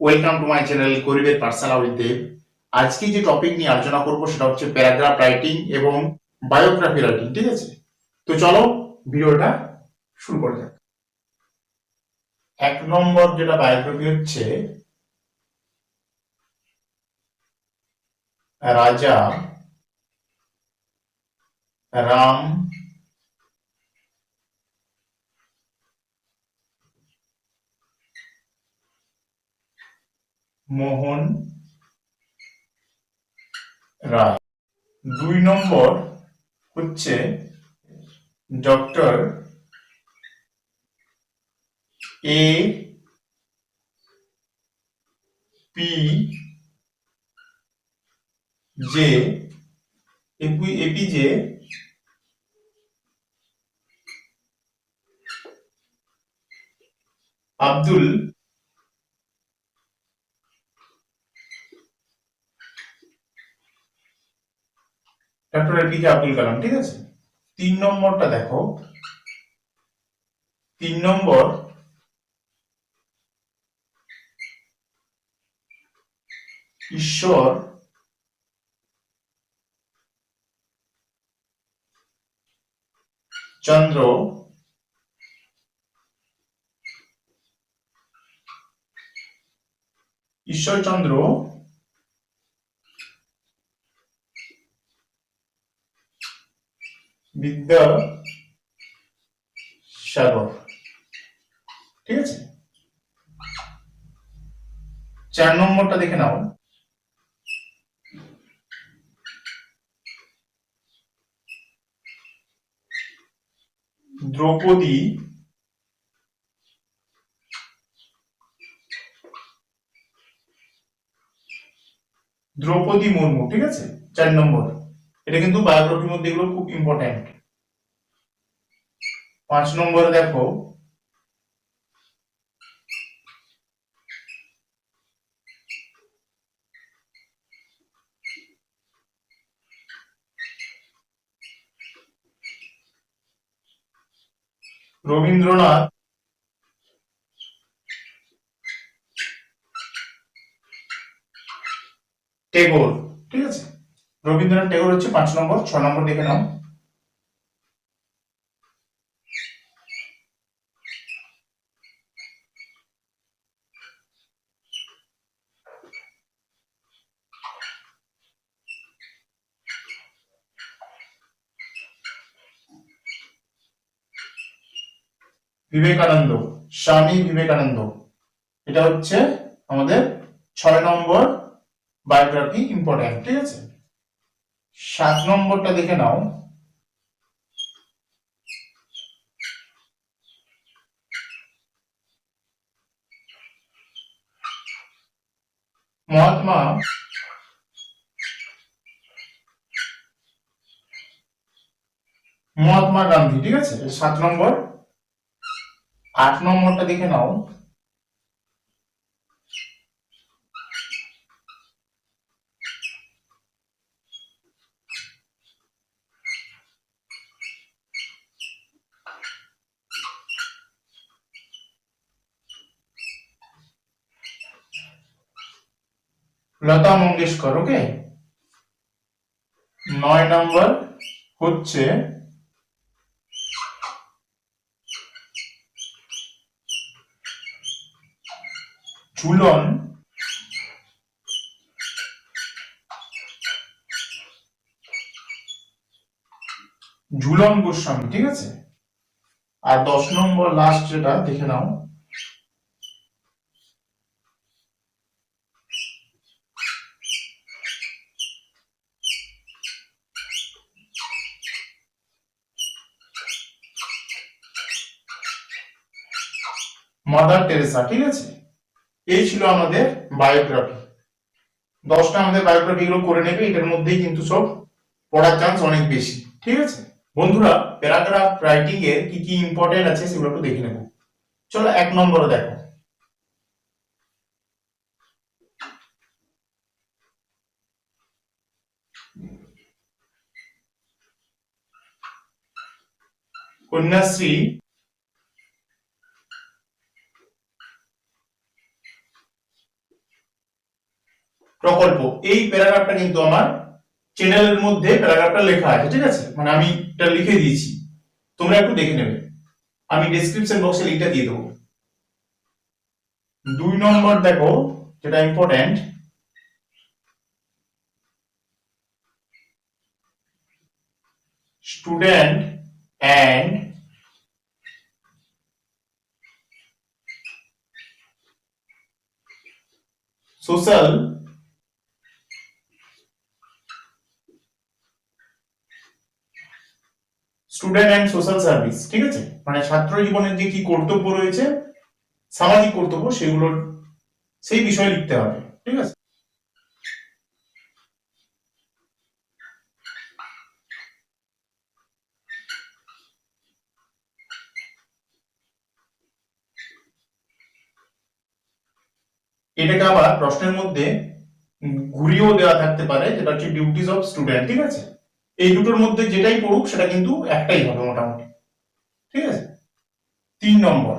Welcome to my channel গরিবের পাঠশালা with দেব আজকে যে টপিক নিয়ে আলোচনা করব সেটা হচ্ছে প্যারাগ্রাফ রাইটিং এবং বায়োগ্রাফি রাইটিং ঠিক আছে? তো চলো ভিডিওটা শুরু করা যাক। এক নম্বর যেটা বায়োগ্রাফি হচ্ছে, রাজা রাম মোহন রায়। দুই নম্বর হচ্ছে doctor A P J APJ Abdul doctor APJ Abdul Kalam ঠিক আছে? তিন নম্বরটা দেখো। তিন নম্বর। ঈশ্বর চন্দ্র ঈশ্বরচন্দ্র বিদ্যা সাগর। ঠিক আছে? চার নম্বরটা দেখে নাও। দ্রৌপদী দ্রৌপদী মুর্মু, ঠিক আছে? চার নম্বর। এটা কিন্তু বায়োগ্রাফির মধ্যে এগুলো খুব ইম্পর্টেন্ট পাঁচ নম্বরে দেখো। রবীন্দ্রনাথ। টেগোর ঠিক আছে? রবীন্দ্রনাথ টেগোর হচ্ছে পাঁচ নম্বর, ছ নম্বর দেখে নাও। বিবেকানন্দ, স্বামী বিবেকানন্দ। এটা হচ্ছে আমাদের ছয় নম্বর বায়োগ্রাফি ইম্পর্টেন্ট ঠিক আছে? সাত নম্বরটা দেখে নাও। মহাত্মা মহাত্মা গান্ধী, ঠিক আছে? সাত নম্বর। আট নম্বরটা দেখে নাও। লতা মঙ্গেশকর ওকে নয় নম্বর হচ্ছে ঝুলন। ঝুলন গোস্বামী, ঠিক আছে? আর দশ নম্বর লাস্ট যেটা, দেখে নাও। মাদার টেরেসা, ঠিক আছে? এই ছিল আমাদের বায়োগ্রাফি দশটা আমাদের বায়োগ্রাফি গুলো করে নেবে, এটার মধ্যেই কিন্তু সব পড়ার চান্স অনেক বেশি, ঠিক আছে? বন্ধুরা প্যারাগ্রাফ রাইটিং এর কি কি ইম্পর্টেন্ট আছে সেগুলো একটু দেখে নেব। চলো, এক নম্বরে দেখো। কন্যাশ্রী প্রকল্প। এই প্যারাগ্রাফটা কিন্তু আমার চ্যানেলের মধ্যে প্যারাগ্রাফটা লেখা আছে, ঠিক আছে? মানে আমি এটা লিখে দিয়েছি। তোমরা একটু দেখে নেবে। আমি ডেসক্রিপশন বক্সে লিঙ্কটা দিয়ে দেবো। দুই নম্বর দেখো, যেটা important student and social student and social service ঠিক আছে? মানে ছাত্র জীবনের যে কি কর্তব্য রয়েছে, সামাজিক কর্তব্য সেগুলোর, সেই বিষয়ে লিখতে হবে, ঠিক আছে? এটাকে আবার প্রশ্নের মধ্যে ঘুরিয়েও দেওয়া থাকতে পারে, যেটা হচ্ছে ডিউটিস অফ স্টুডেন্ট ঠিক আছে? এই দুটোর মধ্যে যেটাই পড়ুক, সেটা কিন্তু একটাই হবে মোটামুটি। ঠিক আছে? তিন নম্বর।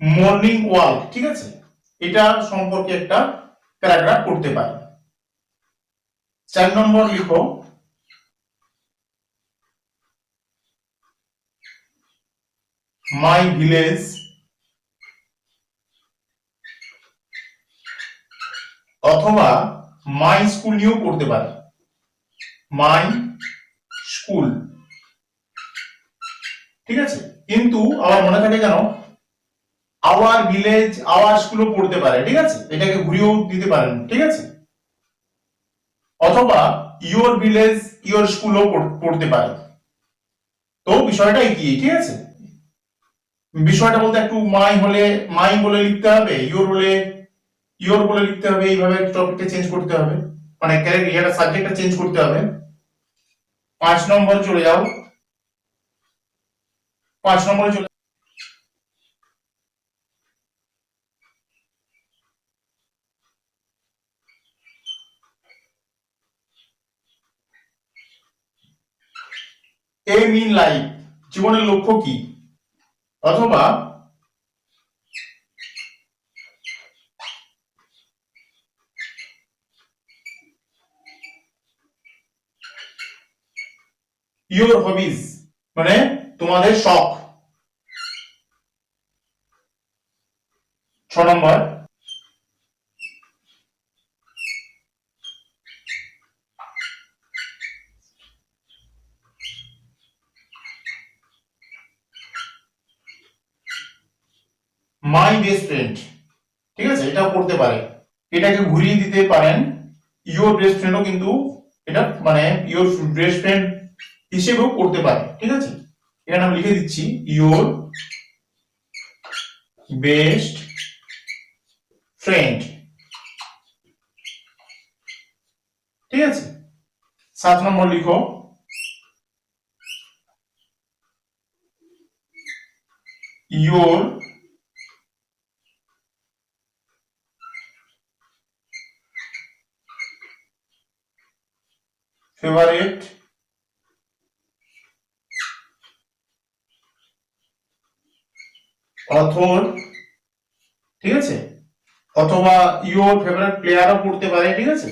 মর্নিং ওয়াক, ঠিক আছে? এটা সম্পর্কে একটা প্যারাগ্রাফ করতে পারি। চার নম্বর লিখো। মাই ভিলেজ অথবা মাই স্কুল নিয়েও পড়তে পারে। মাই স্কুল ঠিক আছে? কিন্তু আমার মনে থাকে কেন আওয়ার ভিলেজ আওয়ার স্কুলও পড়তে পারে। ঠিক আছে? এটাকে ঘুরিয়েও দিতে পারেন। ঠিক আছে? অথবা ইওর ভিলেজ ইওর স্কুলও পড়তে পারে। তো বিষয়টা কি? ঠিক আছে? বিষয়টা বলতে একটু মাই হলে, মাই বলে লিখতে হবে ইওর হলে ইওর বলে লিখতে হবে, এইভাবে টপিকটা চেঞ্জ করতে হবে। মানে এটা সাবজেক্টটা চেঞ্জ করতে হবে। পাঁচ নম্বর চলে যাও। পাঁচ নম্বরে চলে এম ইন লাইফ জীবনের লক্ষ্য কি? অথবা ইউর হবিজ মানে তোমাদের শখ। ছ নম্বর। মাই বেস্ট ফ্রেন্ড ঠিক আছে? এটা করতে পারে। এটাকে ঘুরিয়ে দিতে পারেন। ইওর বেস্ট ফ্রেন্ডও কিন্তু এটা মানে ইওর বেস্ট ফ্রেন্ড হিসেবেও করতে পারে। ঠিক আছে? এখানে আমি লিখে দিচ্ছি। ইওর বেস্ট ফ্রেন্ড ঠিক আছে? সাত নম্বর লিখো। ইওর ফেভারিট অথর ঠিক আছে? অথবা ইওর ফেভারিট প্লেয়ারও পড়তে পারে, ঠিক আছে?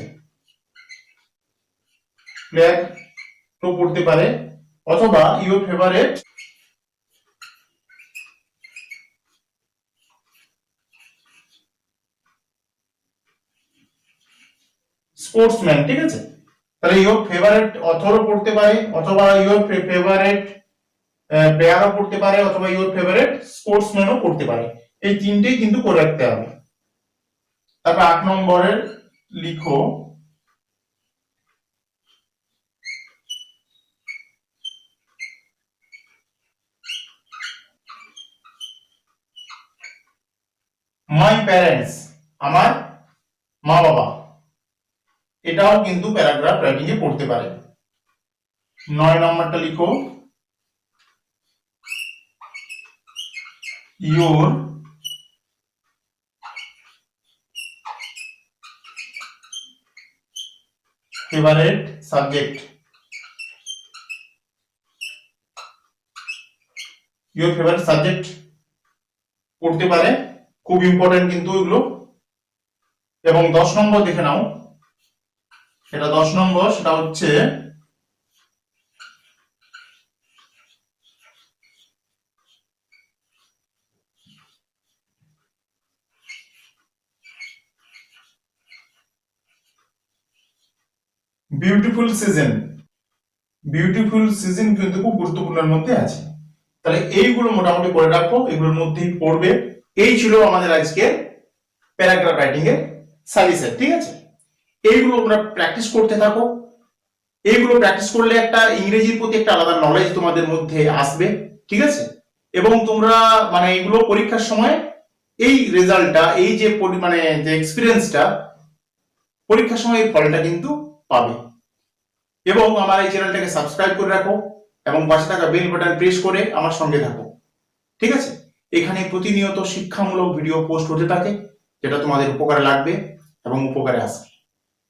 প্লেয়ার তো পড়তে পারে। অথবা ইওর ফেভারিট স্পোর্টসম্যান ঠিক আছে? তাহলে ইওর ফেভারিট অথরও পড়তে পারে, অথবা ইওর ফেভারিট প্লেয়ারও পড়তে পারে, অথবা ইওর ফেভারিট স্পোর্টসম্যানও পড়তে পারে। এই তিনটেই কিন্তু করে রাখতে হবে। তারপর আট নম্বরের লিখো। মাই প্যারেন্টস আমার এটাও কিন্তু প্যারাগ্রাফ রাইটিং এ পড়তে পারে। নয় নম্বরটা লিখো। Your favourite subject. Your favourite subject পড়তে পারে। খুব ইম্পর্টেন্ট কিন্তু এগুলো এবং দশ নম্বর দেখে নাও। এটা দশ নম্বর, সেটা হচ্ছে বিউটিফুল সিজন বিউটিফুল সিজন কিন্তু খুব গুরুত্বপূর্ণের মধ্যে আছে। তাহলে এইগুলো মোটামুটি করে রাখো, এগুলোর মধ্যেই পড়বে। এই ছিল আমাদের আজকে প্যারাগ্রাফ রাইটিং এর সাজেশন ঠিক আছে? এইগুলো তোমরা প্র্যাকটিস করতে থাকো। এইগুলো প্র্যাকটিস করলে একটা ইংরেজির প্রতি একটা আলাদা নলেজ তোমাদের মধ্যে আসবে, ঠিক আছে? এবং তোমরা মানে এগুলো পরীক্ষার সময় এই রেজাল্টটা এই যে মানে যে এক্সপিরিয়েন্সটা পরীক্ষার সময় এই ফলটা কিন্তু পাবে। এবং আমার এই চ্যানেলটাকে সাবস্ক্রাইব করে রাখো এবং পাশে থাকা বেল বাটন প্রেস করে আমার সঙ্গে থাকো, ঠিক আছে? এখানে প্রতিনিয়ত শিক্ষামূলক ভিডিও পোস্ট হতে থাকে, যেটা তোমাদের উপকারে লাগবে এবং উপকারে আসবে।